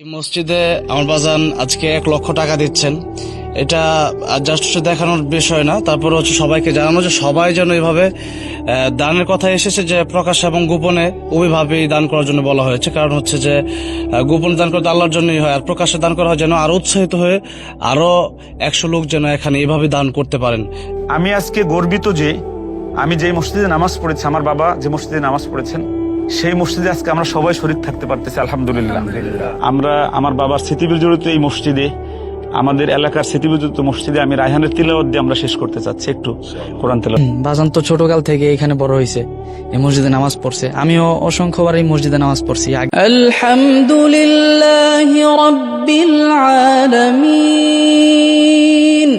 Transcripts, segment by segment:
এই মসজিদে আমার বাজান আজকে এক লক্ষ টাকা দিচ্ছেন। এটা জাস্ট দেখানোর বিষয় না, তারপরে হচ্ছে সবাইকে জানানো যে সবাই যেন এইভাবে দানের কথা এসেছে যে প্রকাশ এবং গোপনে ওইভাবেই দান করার জন্য বলা হয়েছে। কারণ হচ্ছে যে গোপনে দান করতে আল্লাহর জন্যই হয়, আর প্রকাশে দান করা হয় যেন আরও উৎসাহিত হয়ে আরও একশো লোক যেন এখানে এইভাবে দান করতে পারেন। আমি আজকে গর্বিত যে আমি যে মসজিদে নামাজ পড়েছি, আমার বাবা যে মসজিদে নামাজ পড়েছেন সেই মসজিদে আজকে আমরা সবাই শরীর থাকতে পারতেছি আলহামদুলিল্লাহ। আমরা আমার বাবার স্মৃতিবির জড়িত এই মসজিদে আমাদের এলাকার স্মৃতিবিদ্যুত মসজিদে আমি রায়হানের তিলাওয়াত দিয়ে আমরা শেষ করতে চাচ্ছি একটু কোরআন তেল বাজান তো ছোটকাল থেকে এখানে বড় হয়েছে এই মসজিদে নামাজ পড়ছে। আমিও অসংখ্যবার এই মসজিদে নামাজ পড়ছি। আলহামদুলিল্লাহ রাব্বিল আলামিন।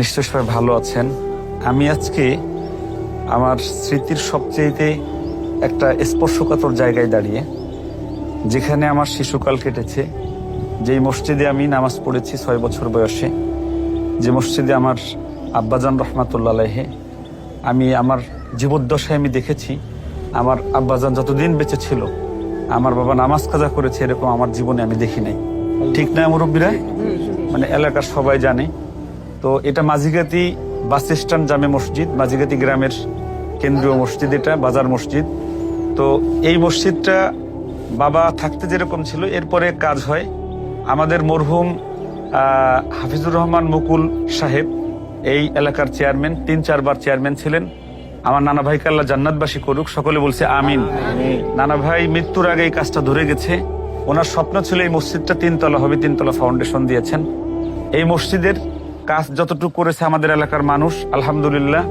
নিশ্চয় সবাই ভালো আছেন। আমি আজকে আমার স্মৃতির সবচেয়ে একটা স্পর্শকাতর জায়গায় দাঁড়িয়ে, যেখানে আমার শিশুকাল কেটেছে। যেই মসজিদে আমি নামাজ পড়েছি ছয় বছর বয়সে, যে মসজিদে আমার আব্বাজান রহমাতুল্লাহ আলাইহে, আমি আমার জীবদ্দশায় আমি দেখেছি, আমার আব্বাজান যতদিন বেঁচে ছিল, আমার বাবা নামাজ কাজা করেছে, এরকম আমার জীবনে আমি দেখি নাই। ঠিক না, মুরব্বীরা? মানে এলাকার সবাই জানে। তো এটা মাঝিগাতি বাস স্ট্যান্ড জামে মসজিদ মাঝিগাতি গ্রামের কেন্দ্রীয় মসজিদ এটা, বাজার মসজিদ। তো এই মসজিদটা বাবা থাকতে যেরকম ছিল, এরপরে কাজ হয়। আমাদের মরহুম হাফিজুর রহমান মুকুল সাহেব, এই এলাকার চেয়ারম্যান, তিন চারবার চেয়ারম্যান ছিলেন। আমার নানা ভাইকে আল্লাহ জান্নাতবাসী করুক, সকলে বলছে আমিন। নানা ভাই মৃত্যুর আগে এই কাজটা ধরে গেছে। ওনার স্বপ্ন ছিল এই মসজিদটা তিনতলা হবে, তিনতলা ফাউন্ডেশন দিয়েছেন। এই মসজিদের কাজ যতটুকু করেছে আমাদের এলাকার মানুষ, আলহামদুলিল্লাহ।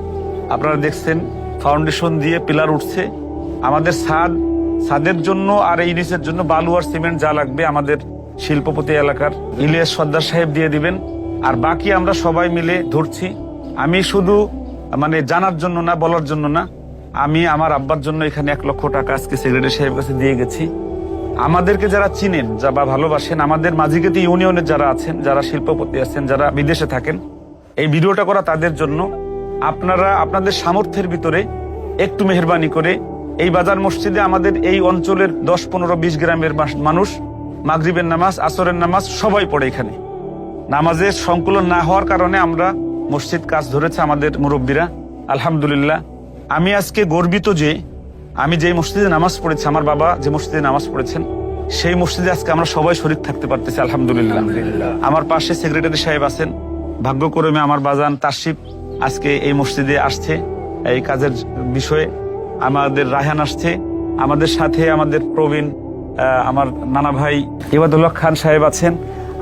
আপনারা দেখছেন ফাউন্ডেশন দিয়ে পিলার উঠছে। আমাদের ছাদ ছাদের জন্য আর এই নিচের জন্য বালু আর সিমেন্ট যা লাগবে আমাদের শিল্পপতি এলাকার ইলিয়াস সর্দার সাহেব দিয়ে দিবেন। আর বাকি আমরা সবাই মিলে ধরছি। আমি শুধু মানে জানার জন্য না, বলার জন্য না, আমি আমার আব্বার জন্য এখানে এক লক্ষ টাকা আজকে সেক্রেটারি সাহেবের কাছে দিয়ে গেছি। আমাদেরকে যারা চিনেন, যা বা ভালোবাসেন, আমাদের মাঝিগেতি ইউনিয়নের যারা আছেন, যারা শিল্পপতি আছেন, যারা বিদেশে থাকেন, এই ভিডিওটা করা তাদের জন্য। আপনারা, আপনাদের সামর্থ্যের ভিতরে একটু মেহরবানি করে এই বাজার মসজিদে আমাদের এই অঞ্চলের দশ পনেরো বিশ গ্রামের মানুষ মাগরিবের নামাজ আসরের নামাজ সবাই পড়ে এখানে। নামাজের সংকুলন না হওয়ার কারণে আমরা মসজিদ কাজ ধরেছে আমাদের মুরব্বীরা। আলহামদুলিল্লাহ। আমি আজকে গর্বিত যে আমি যে মসজিদে নামাজ পড়েছি আমার বাবা যে মসজিদে নামাজ পড়েছেন সেই মসজিদে আজকে আমরা সবাই শরীর থাকতে পারতেছি আলহামদুলিল্লাহ। আমার পাশে সেক্রেটারি সাহেব আছেন ভাগ্যক্রমে আমার বাজান তাসিফ আজকে এই মসজিদে আসছে এই কাজের বিষয়ে আমাদের রায়হান আসছে। আমাদের সাথে আমাদের প্রবীণ আমার নানা ভাই ইবাদুল্লাহ খান সাহেব আছেন।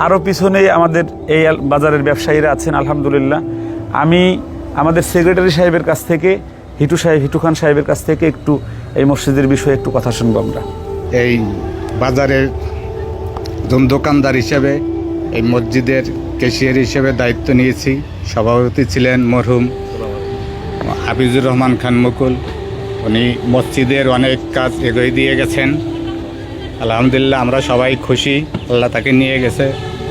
আরও পিছনে আমাদের এই বাজারের ব্যবসায়ীরা আছেন, আলহামদুলিল্লাহ। আমি আমাদের সেক্রেটারি সাহেবের কাছ থেকে, হিটু সাহেব, হিটু খান সাহেবের কাছ থেকে একটু এই মসজিদের বিষয়ে একটু কথা শুনব আমরা। এই বাজারের একজন দোকানদার হিসেবে, এই মসজিদের ক্যাশিয়ার হিসেবে দায়িত্ব নিয়েছি। সভাপতি ছিলেন মরহুম হাফিজুর রহমান খান মুকুল। উনি মসজিদের অনেক কাজ এগিয়ে দিয়ে গেছেন। আলহামদুলিল্লাহ আমরা সবাই খুশি। আল্লাহ তাকে নিয়ে গেছে।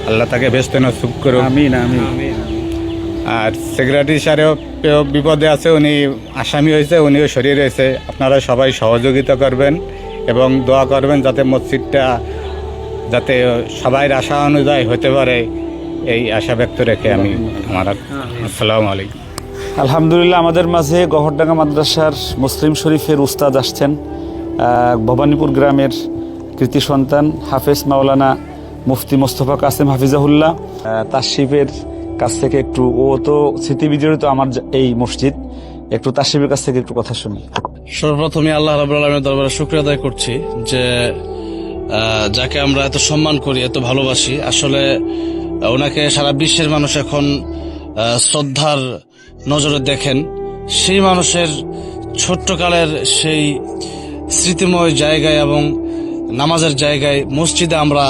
আল্লাহ তাকে ব্যস্ত নসুব করুন আমিন আমিন। আর সেক্রেটারি সাহেব বিপদে আছে উনি আসামি হয়েছে উনিও শরীর হয়েছে। আপনারা সবাই সহযোগিতা করবেন এবং দোয়া করবেন যাতে মসজিদটা যাতে সবাই আশা অনুযায়ী হতে পারে। এই আশা ব্যক্ত রেখে আমি আমার আসসালামু আলাইকুম। আলহামদুলিল্লাহ, আমাদের মাঝে গহরডাঙ্গা মাদ্রাসার মুসলিম শরীফের উস্তাদ আসছেন ভবানীপুর গ্রামের কৃতি সন্তান হাফেজ মাওলানা মুফতি মোস্তফা কাসেম হাফিজাহুল্লাহ। তাশরিফের কাছ থেকে একটু, ও তো স্মৃতি বিজড়িত আমার এই মসজিদ, একটু তাশরিফের কাছ থেকে একটু কথা শুনি। সর্বপ্রথমে আল্লাহ রাবুল আলমের দরবারে শুক্রিয়া আদায় করছি যে যাকে আমরা এত সম্মান করি, এত ভালোবাসি। আসলে ওনাকে সারা বিশ্বের মানুষ এখন শ্রদ্ধার নজরে দেখেন, সেই মানুষের ছোট্টকালের সেই স্মৃতিময় জায়গায় এবং নামাজের জায়গায় মসজিদে আমরা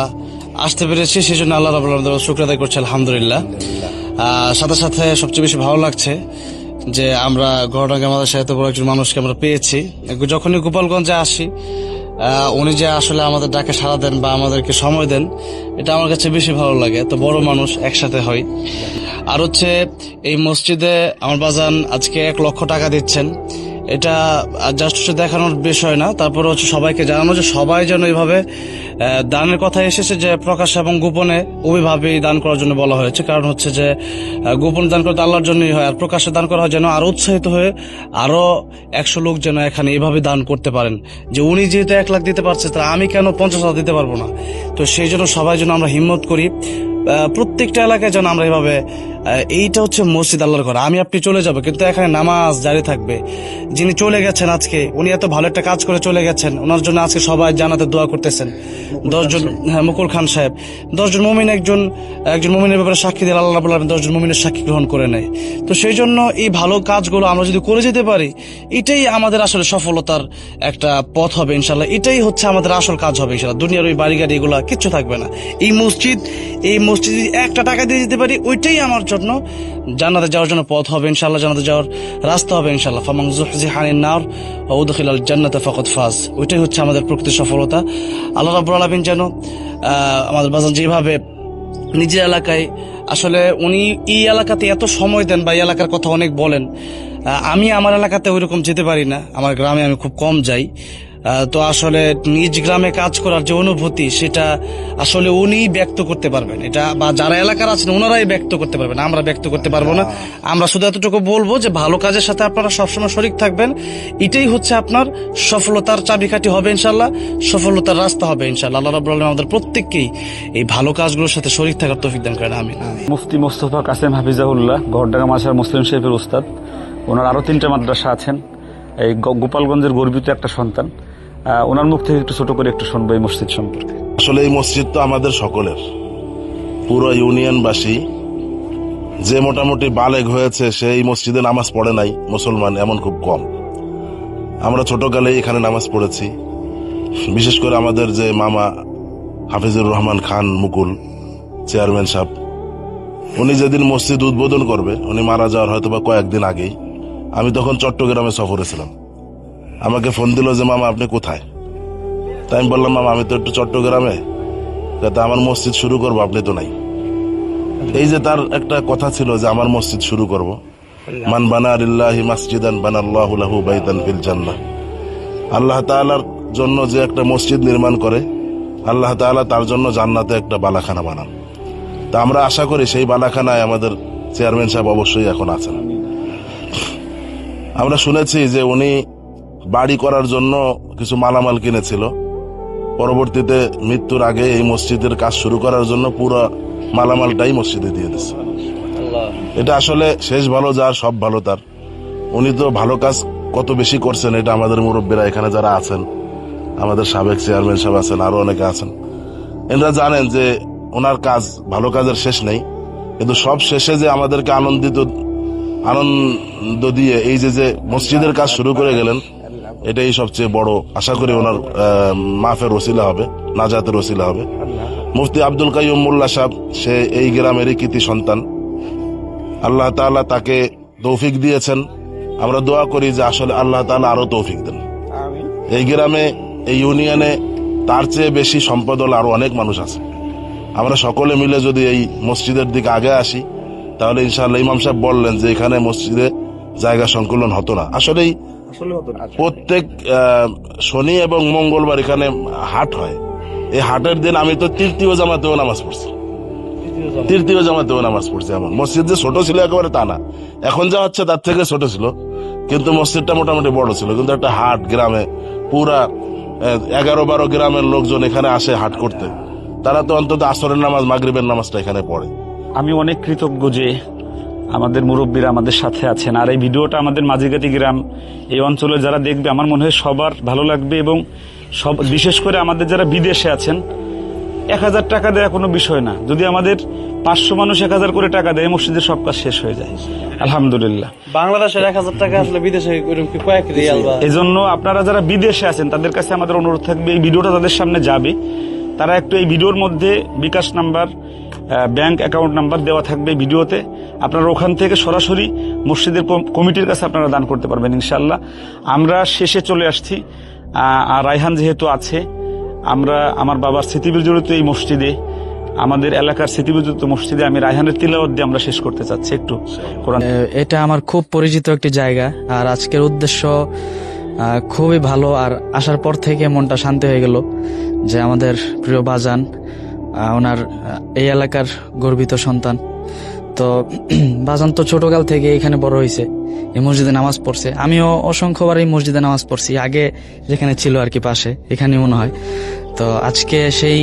আসতে পেরেছি সেই জন্য আল্লাহ রাবুল আলমের দরবারে শুক্রিয়া আদায় করছি, আলহামদুলিল্লাহ। সাথে সাথে সবচেয়ে বেশি ভালো লাগছে যে আমরা গড়ডাঙ্গা মাদ্রাসায় এত বড় একজন মানুষকে আমরা পেয়েছি। যখনই গোপালগঞ্জে আসি উনি যে আসলে আমাদের ডাকে সাড়া দেন বা আমাদেরকে সময় দেন, এটা আমার কাছে বেশি ভালো লাগে। তো বড় মানুষ একসাথে হয় আর হচ্ছে এই মসজিদে আমার বাজান আজকে এক লক্ষ টাকা দিচ্ছেন। এটা জাস্ট হচ্ছে দেখানোর বিষয় না, তারপরে হচ্ছে সবাইকে জানানো যে সবাই যেন এইভাবে দানের কথা এসেছে যে প্রকাশ এবং গোপনে ওইভাবেই দান করার জন্য বলা হয়েছে। কারণ হচ্ছে যে গোপনে দান করতে আল্লাহর জন্যই হয়, আর প্রকাশ্যে দান করা হয় যেন আরও উৎসাহিত হয়ে আরও একশো লোক যেন এখানে এইভাবে দান করতে পারেন। যে উনি যেহেতু এক লাখ দিতে পারছে তা আমি কেন পঞ্চাশ হাজার দিতে পারব না? তো সেই জন্য সবাই যেন আমরা হিম্মত করি প্রত্যেকটা এলাকায় যেন আমরা এভাবে এইটা হচ্ছে মসজিদ আল্লাহর ঘর। আমি আপনি চলে যাব, কিন্তু এখানে নামাজ জারি থাকবে। যিনি চলে গেছেন আজকে, উনি এত ভালো একটা কাজ করে চলে গেছেন, ওনার জন্য আজকে সবাই জানাতে দোয়া করতেছেন। দশজন হ্যাঁ মুকুল খান সাহেব। দশজন মমিন একজন একজন মমিনের ব্যাপারে সাক্ষী দিলে আল্লাহ আলামিন দশজন মমিনের সাক্ষী গ্রহণ করে নেয়। তো সেই জন্য এই ভালো কাজগুলো আমরা যদি করে যেতে পারি, এটাই আমাদের আসলে সফলতার একটা পথ হবে ইনশাল্লাহ এটাই হচ্ছে আমাদের আসল কাজ হবে ইনশাল্লাহ দুনিয়ার ওই বাড়ি গাড়ি এগুলো কিচ্ছু থাকবে না। এই মসজিদ এই মসজিদ যদি একটা টাকা দিয়ে দিতে পারি, ওইটাই আমার জন্য। জান্নাতে যাওয়ার জন্য পথ হবে ইনশাল্লাহ জান্নাতে যাওয়ার রাস্তা হবে ইনশাল্লাহ ফামাং জুহজি হানিন নার উদখিল আল জান্নাতে ফকত ফাজ। ওইটাই হচ্ছে আমাদের প্রকৃত সফলতা। আল্লাহ রাব্বুল আলামিন যেন আমাদের বাজান যেভাবে নিজের এলাকায়, আসলে উনি এই এলাকাতে এত সময় দেন বা এই এলাকার কথা অনেক বলেন আমি আমার এলাকাতে ওইরকম যেতে পারি না। আমার গ্রামে আমি খুব কম যাই। তো আসলে নিজ গ্রামে কাজ করার যে অনুভূতি সেটা আসলে উনি ব্যক্ত করতে পারবেন। এটা বা যারা এলাকার আছেন ওনারাই ব্যক্ত করতে পারবেন। আমরা ব্যক্ত করতে পারব না। আমরা শুধু এতটুকু বলব যে ভালো কাজের সাথে আপনারা সবসময় শরিক থাকবেন। এটাই হচ্ছে আপনার সফলতার চাবিকাঠি হবে ইনশাল্লাহ সফলতার রাস্তা হবে ইনশাল্লাহ আল্লাহ আলামিন আমাদের প্রত্যেককেই এই ভালো কাজগুলোর সাথে শরিক থাকার তৌফিক দান করেন। আমিন। মুফতি মোস্তফা কাসেম হাফিজাহুল্লাহ গড়ডাঙ্গা মাসার মুসলিম শরীফের উস্তাদ। ওনার আরও তিনটা মাদ্রাসা আছেন। এই গোপালগঞ্জের গর্বিত একটা সন্তান। ওনার মুখ থেকে একটু ছোট করে একটু শুনব এই মসজিদ সম্পর্কে। আসলে এই মসজিদ তো আমাদের সকলের। পুরো ইউনিয়নবাসী যে মোটামুটি বালেগ হয়েছে সেই মসজিদে নামাজ পড়ে নাই, মুসলমান এমন খুব কম। আমরা ছোটকালে এখানে নামাজ পড়েছি। বিশেষ করে আমাদের যে মামা হাফিজুর রহমান খান মুকুল, চেয়ারম্যান সাহেব, উনি যেদিন মসজিদ উদ্বোধন করবে, উনি মারা যাওয়ার হয়তো বা কয়েকদিন আগেই। আমি তখন চট্টগ্রামে সফরে ছিলাম। আমাকে ফোন দিল যে, মামা, আপনি কোথায়? তাই আমি বললাম, মামা, আমি তো একটু চট্টগ্রামে। যাতে আমার মসজিদ শুরু করব, আপনি তো নাই। এই যে তার একটা কথা ছিল যে, আমার মসজিদ শুরু করব। মান বানা আলিল্লাহি মাসজিদান বানাল্লাহু লাহু বাইতান ফিল জান্নাহ। আল্লাহ তাআলার জন্য যে একটা মসজিদ নির্মাণ করে, আল্লাহ তাআলা তার জন্য জান্নাতে একটা বালাখানা বানান। তা আমরা আশা করি সেই বালাখানায় আমাদের চেয়ারম্যান সাহেব অবশ্যই এখন আছেন। আমরা শুনেছি যে উনি বাড়ি করার জন্য কিছু মালামাল কিনেছিল। পরবর্তীতে মৃত্যুর আগে এই মসজিদের কাজ শুরু করার জন্য পুরো মালামালটাই মসজিদে দিয়ে দিচ্ছে এটা আসলে শেষ ভালো যার সব ভালো তার। উনি তো ভালো কাজ কত বেশি করছেন এটা আমাদের মুরব্বীরা এখানে যারা আছেন আমাদের সাবেক চেয়ারম্যান সাহেব আছেন আরও অনেকে আছেন এনারা জানেন যে ওনার কাজ ভালো কাজের শেষ নেই। কিন্তু সব শেষে যে আমাদেরকে আনন্দিত আনন্দ দিয়ে এই যে যে মসজিদের কাজ শুরু করে গেলেন এটাই সবচেয়ে বড় আশা করি ওনার মাফের ওসিলা হবে নাজাতের ওসিলা হবে। মুফতি আব্দুল কাইম মোল্লা সাহেব সে এই গ্রামেরই কৃতি সন্তান। আল্লাহ তাআলা তাকে তৌফিক দিয়েছেন। আমরা দোয়া করি যে আসলে আল্লাহ তাআলা আরও তৌফিক দেন। এই গ্রামে এই ইউনিয়নে তার চেয়ে বেশি সম্পদ হলে আরও অনেক মানুষ আছে। আমরা সকলে মিলে যদি এই মসজিদের দিকে আগে আসি তাহলে ইনশাআল্লাহ ইমাম সাহেব বললেন যে এখানে মসজিদে জায়গা সংকুলন হতো না। আসলেই প্রত্যেক আহ, শনি এবং মঙ্গলবার এখানে হাট হয়। এই হাটের দিন আমি তো তৃতীয় জামাতেও নামাজ পড়ছি। তৃতীয় জামাতেও নামাজ পড়ছি এমন। মসজিদ যে ছোট ছিল একেবারে তা না। এখন যা হচ্ছে তার থেকে ছোট ছিল। কিন্তু মসজিদটা মোটামুটি বড় ছিল। কিন্তু একটা হাট গ্রামে পুরা এগারো বারো গ্রামের লোকজন এখানে আসে হাট করতে। তারা তো অন্তত আসরের নামাজ মাগরিবের নামাজটা এখানে পড়ে। আমি অনেক কৃতজ্ঞ যে আমাদের মুরব্বীরা আমাদের সাথে আছেন। আর এই ভিডিওটা আমাদের মাঝিগাতি গ্রাম এই অঞ্চলে যারা দেখবে আমার মনে হয় সবার ভালো লাগবে এবং সব বিশেষ করে আমাদের যারা বিদেশে আছেন এক হাজার টাকা দেওয়া কোনো বিষয় না। যদি আমাদের পাঁচশো মানুষ এক হাজার করে টাকা দেয় মসজিদের সব কাজ শেষ হয়ে যায়। আলহামদুলিল্লাহ। বাংলাদেশের এক হাজার টাকা আসলে বিদেশে এই জন্য আপনারা যারা বিদেশে আছেন তাদের কাছে আমাদের অনুরোধ থাকবে এই ভিডিওটা তাদের সামনে যাবে। তারা একটু এই ভিডিওর মধ্যে Bkash number bank account number দেওয়া থাকবে ভিডিওতে। আপনারা ওখান থেকে সরাসরি মসজিদের কমিটির কাছে আপনারা দান করতে পারবেন ইনশাল্লাহ আমরা শেষে চলে আসছি। আর রায়হান যেহেতু আছে, আমরা আমার বাবার স্মৃতিবিল জড়িত এই মসজিদে, আমাদের এলাকার স্মৃতিবিদ্যুৎ মসজিদে আমি রায়হানের তিলাওয়াত দিয়ে আমরা শেষ করতে চাচ্ছি একটু এটা আমার খুব পরিচিত একটি জায়গা, আর আজকের উদ্দেশ্য খুবই ভালো, আর আসার পর থেকে মনটা শান্তি হয়ে গেল যে আমাদের প্রিয় বাজান ওনার এই এলাকার গর্বিত সন্তান। তো বাজান তো ছোটকাল থেকে এখানে বড় হয়েছে এই মসজিদে নামাজ পড়ছে। আমিও অসংখ্যবার এই মসজিদে নামাজ পড়ছি, আগে যেখানে ছিল আর কি পাশে এখানে মনে হয়। তো আজকে সেই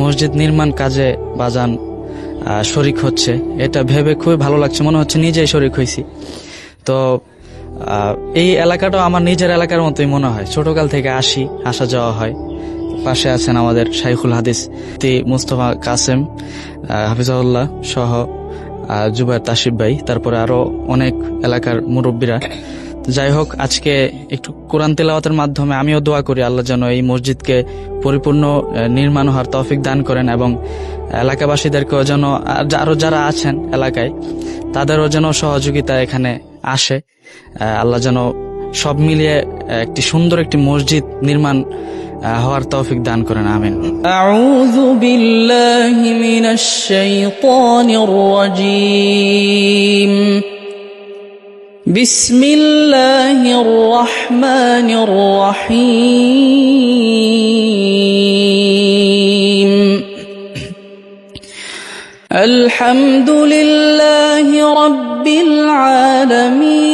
মসজিদ নির্মাণ কাজে বাজান শরিক হচ্ছে। এটা ভেবে খুবই ভালো লাগছে, মনে হচ্ছে নিজেই শরিক হয়েছি তো এই এলাকাটাও আমার নিজের এলাকার মতোই মনে হয়। ছোটকাল থেকে আসি, আসা যাওয়া হয়। পাশে আছেন আমাদের শাইখুল হাদিস তি মুস্তফা কাসেম হাফিজাউল্লাহ সহ আহ, জুবাইর তাসিফ ভাই তারপরে আরও অনেক এলাকার মুরব্বীরা। যাই হোক আজকে একটু কোরআন তেলাওয়াতের মাধ্যমে আমিও দোয়া করি আল্লাহ যেন এই মসজিদকে পরিপূর্ণ নির্মাণ হওয়ার তৌফিক দান করেন এবং এলাকাবাসীদেরকেও যেন আর যা- আরও যারা আছেন এলাকায় তাদেরও যেন সহযোগিতা এখানে আসে। আল্লাহ যেন সব মিলিয়ে একটি সুন্দর একটি মসজিদ নির্মাণ হওয়ার তৌফিক দান করেন আমিন। আউযু বিল্লাহি মিনাশ শাইতানির রাজীম بسم الله الرحمن الرحيم. الحمد لله رب العالمين.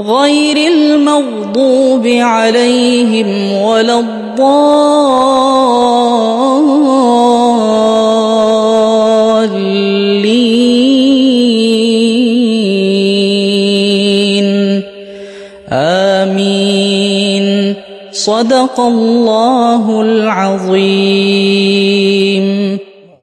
غير المغضوب عليهم ولا الضالين. آمين. صدق الله العظيم.